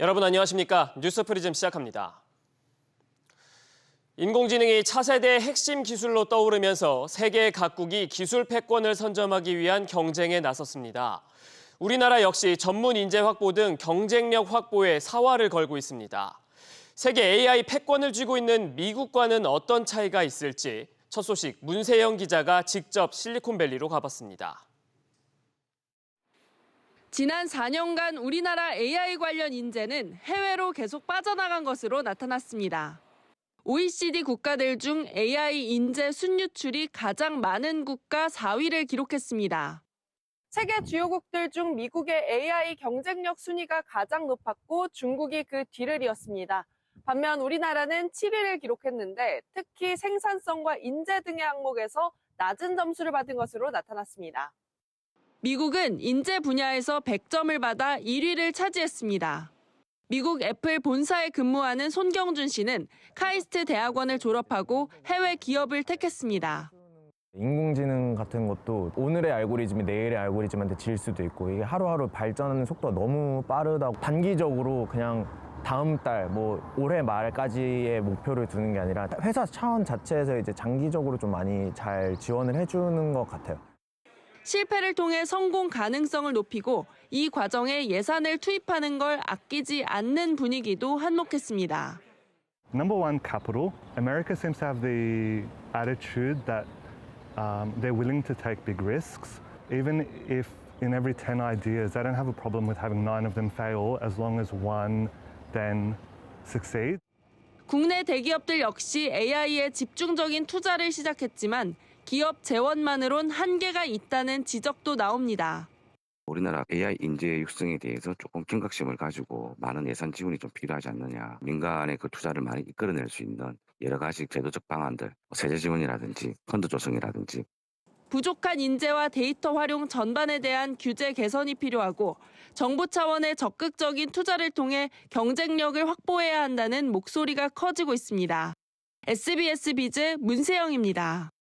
여러분 안녕하십니까? 뉴스 프리즘 시작합니다. 인공지능이 차세대 핵심 기술로 떠오르면서 세계 각국이 기술 패권을 선점하기 위한 경쟁에 나섰습니다. 우리나라 역시 전문 인재 확보 등 경쟁력 확보에 사활을 걸고 있습니다. 세계 AI 패권을 쥐고 있는 미국과는 어떤 차이가 있을지 첫 소식 문세영 기자가 직접 실리콘밸리로 가봤습니다. 지난 4년간 우리나라 AI 관련 인재는 해외로 계속 빠져나간 것으로 나타났습니다. OECD 국가들 중 AI 인재 순유출이 가장 많은 국가 4위를 기록했습니다. 세계 주요국들 중 미국의 AI 경쟁력 순위가 가장 높았고 중국이 그 뒤를 이었습니다. 반면 우리나라는 7위를 기록했는데 특히 생산성과 인재 등의 항목에서 낮은 점수를 받은 것으로 나타났습니다. 미국은 인재 분야에서 100점을 받아 1위를 차지했습니다. 미국 애플 본사에 근무하는 손경준 씨는 카이스트 대학원을 졸업하고 해외 기업을 택했습니다. 인공지능 같은 것도 오늘의 알고리즘이 내일의 알고리즘한테 질 수도 있고 이게 하루하루 발전하는 속도가 너무 빠르다고 단기적으로 그냥 다음 달 뭐 올해 말까지의 목표를 두는 게 아니라 회사 차원 자체에서 이제 장기적으로 좀 많이 잘 지원을 해주는 것 같아요. 실패를 통해 성공 가능성을 높이고 이 과정에 예산을 투입하는 걸 아끼지 않는 분위기도 한몫했습니다. Number one, capital. America seems to have the attitude that um, they're willing to take big risks, even if in every 10 ideas, they don't have a problem with having nine of them fail as long as one then succeeds. 국내 대기업들 역시 AI에 집중적인 투자를 시작했지만 기업 재원만으론 한계가 있다는 지적도 나옵니다. 우리나라 AI 인재 육성에 대해서 조금 경각심을 가지고 많은 예산 지원이 좀 필요하지 않느냐. 민간의 그 투자를 많이 이끌어낼 수 있는 여러 가지 제도적 방안들, 세제 지원이라든지 펀드 조성이라든지 부족한 인재와 데이터 활용 전반에 대한 규제 개선이 필요하고 정부 차원의 적극적인 투자를 통해 경쟁력을 확보해야 한다는 목소리가 커지고 있습니다. SBS 비즈 문세영입니다.